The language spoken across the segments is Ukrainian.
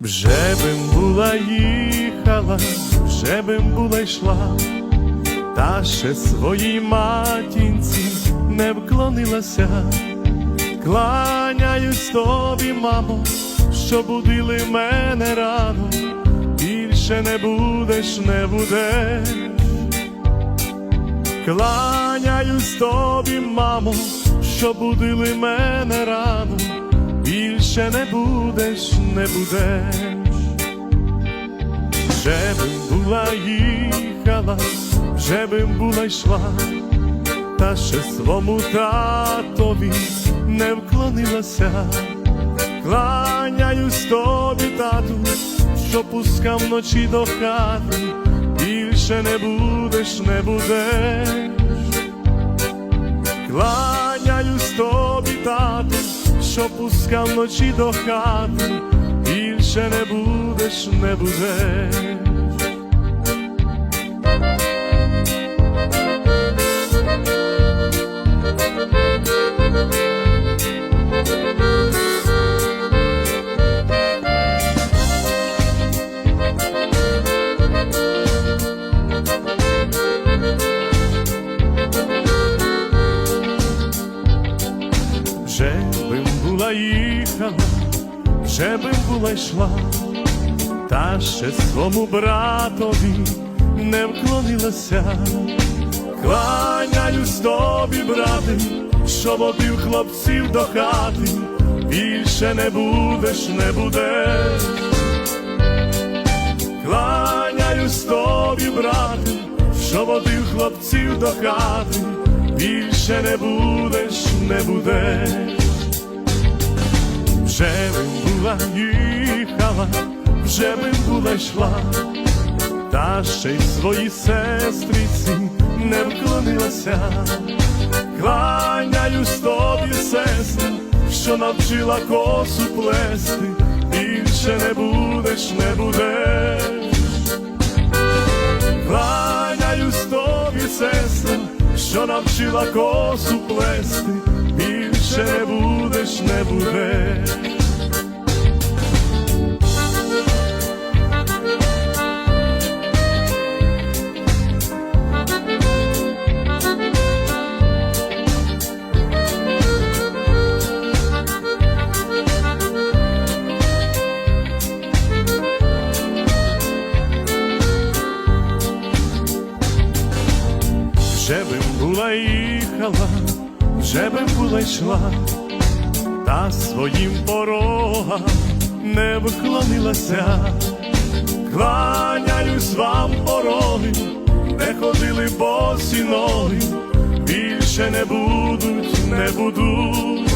Вже бим була їхала, вже бим була йшла, та ще своїй матінці не вклонилася. Кланяюсь тобі, мамо, що будили мене рано, більше не будеш, не будеш. Кланяюсь тобі, мамо, що будили мене рано, більше не будеш, не будеш. Вже бим була їхала, вже бим була йшла, та ще свому татові не вклонилася. Кланяюсь тобі, тату, що пускав вночі до хати, більше не будеш, не будеш. Кланяюсь що пускав вночі до хати, більше не будеш, не будеш. Була йшла, та ще свому братові не вклонилася. Кланяюсь тобі, брате, що водив хлопців до хати, більше не будеш, не будеш. Кланяюсь тобі, брате, що водив хлопців до хати, більше не будеш, не будеш. Вже би була їхала, вже би була йшла, та ще й своїй сестриці не вклонилася. Кланяюсь тобі, сестра, що навчила косу плести, більше не будеш, не будеш. Кланяюсь тобі, сестра, що навчила косу плести, більше не будеш, не будеш. Йшла, та своїм порогам не вклонилася. Кланяюсь вам пороги, де ходили босі ноги, більше не будуть, не будуть.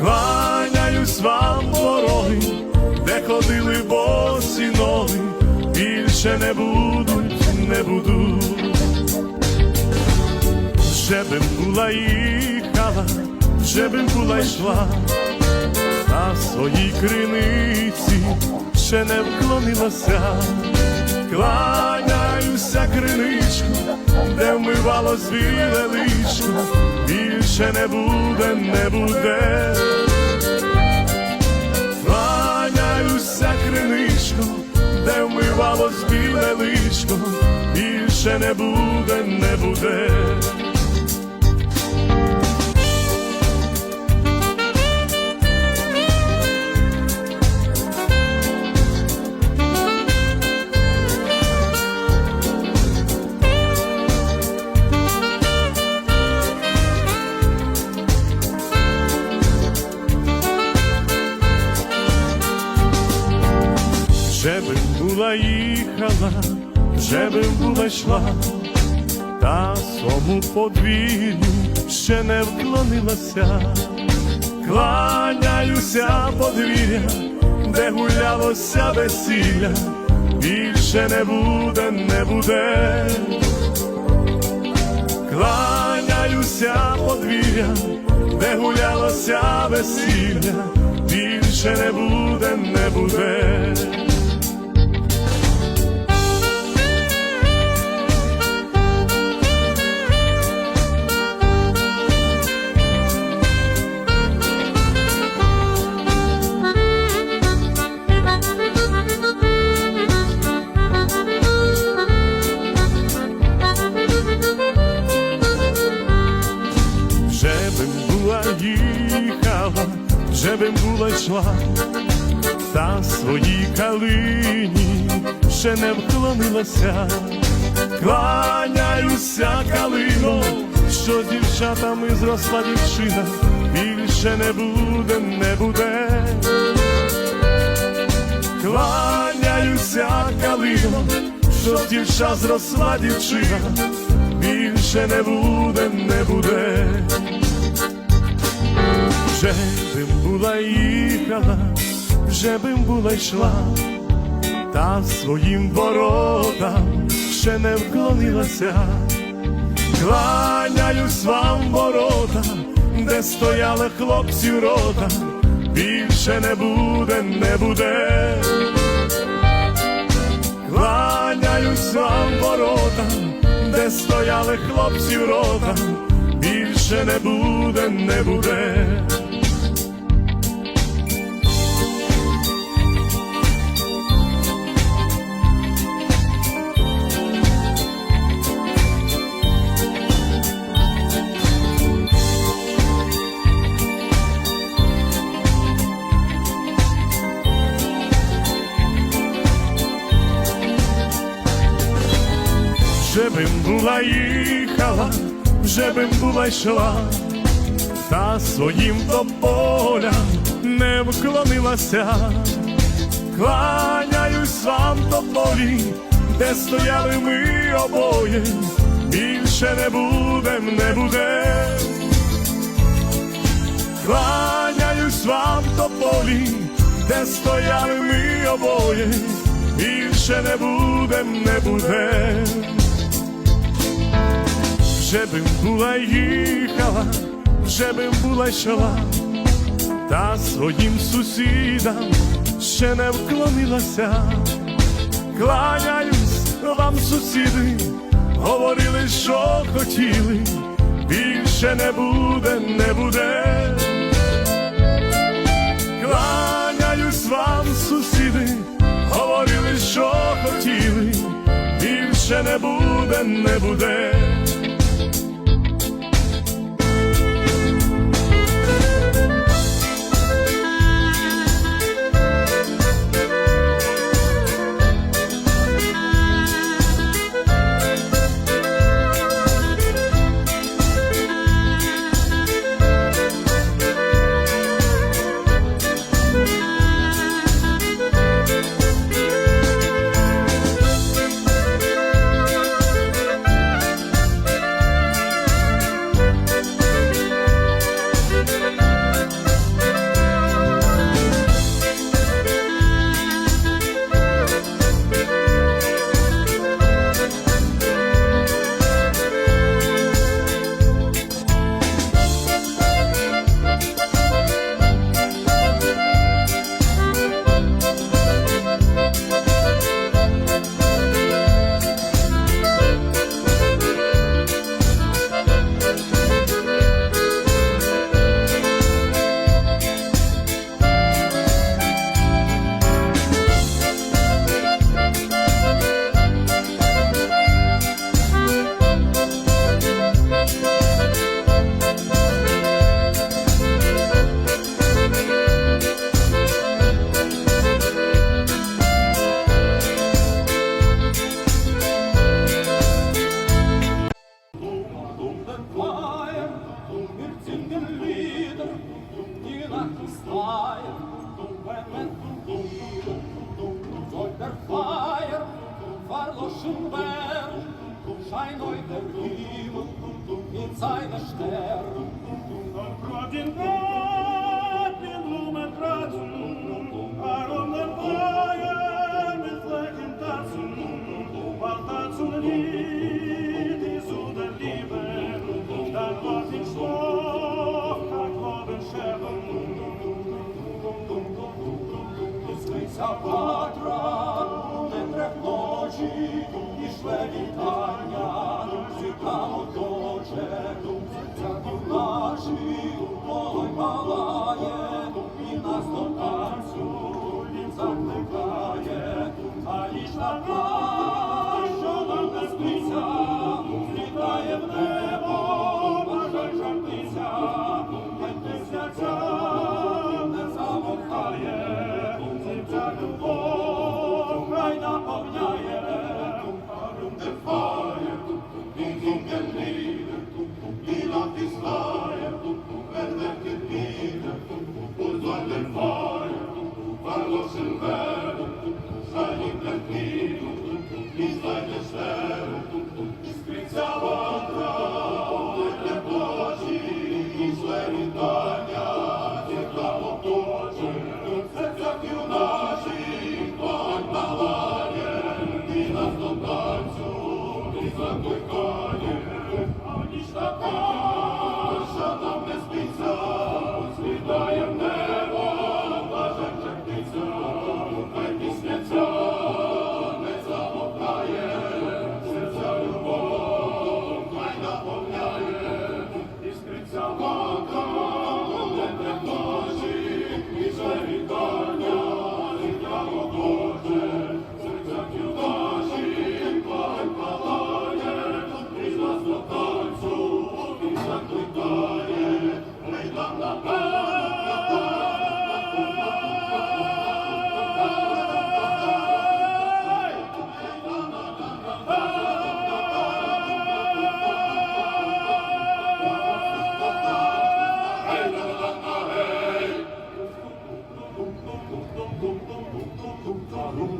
Кланяюсь вам пороги, де ходили босі ноги, більше не будуть, не будуть. Вже би була їхала, вже би була йшла, на своїй криниці ще не вклонилася, кланяюся криничку, де вмивалось біле личко, більше не буде, не буде. Кланяюся криничку, де вмивалось біле личко, більше не буде, не буде. Вже би була їхала, вже би була йшла, та свому подвір'ю ще не вклонилася. Кланяюся подвір'я, де гулялося весілля, більше не буде, не буде. Кланяюся подвір'я, де гулялося весілля, більше не буде, не буде. Відійшла, та своїй калині ще не вклонилася. Кланяюся калино, що дівчатами зросла дівчина, більше не буде, не буде. Кланяюся калино, що дівча зросла дівчина, більше не буде, не буде. Вже бим була їхала, вже бим була йшла, та своїм воротам ще не вклонилася. Кланяюсь вам ворота, де стояли хлопці рота, більше не буде, не буде. Кланяюсь вам ворота, де стояли хлопці рота, більше не буде, не буде. Була їхала, вже бим була йшла, та своїм до поля не вклонилася. Кланяюсь вам до полі, де стояли ми обоє, більше не будем, не буде. Кланяюсь вам до полі, де стояли ми обоє, більше не будем, не буде. Вже бим була їхала, вже бим була йшла, та своїм сусідам ще не вклонилася. Кланяюсь вам, сусіди, говорили, що хотіли, більше не буде, не буде. Кланяюсь вам, сусіди, говорили, що хотіли, більше не буде, не буде. Werden, scheint euch der Himmel in seine Sterne. Und Brot in Blumen kratzen, warum den Feuer mit Flecken tanzen, weil tanzen Lied ist zu der Liebe, dann wird ich Spruch, kein Globen scherben. Скрися патра, не Shalom.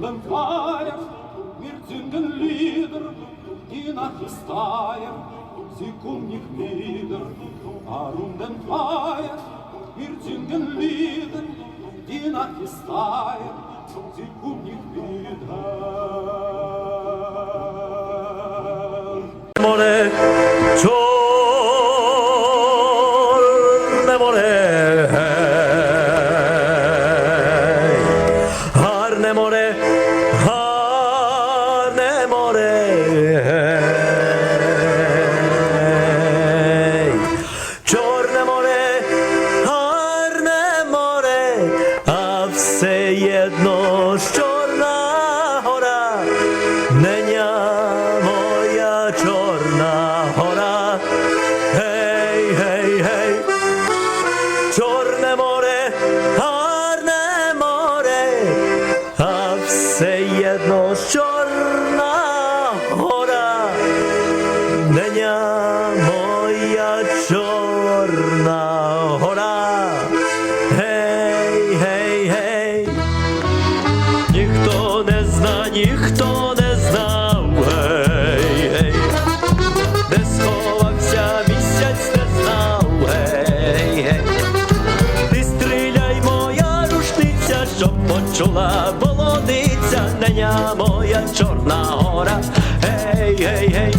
Lëmfarem, mirë që në lidër, Kina histajem, si kum një knidër, Arun dhe mfajem, mirë që në lidër, Kina histajem, si kum një knidër. Ніхто не знав, гей, гей, де сховався місяць, не знав, гей, гей, ти стріляй, моя рушниця, щоб почула болодиця, неня моя чорна гора, гей, гей, гей.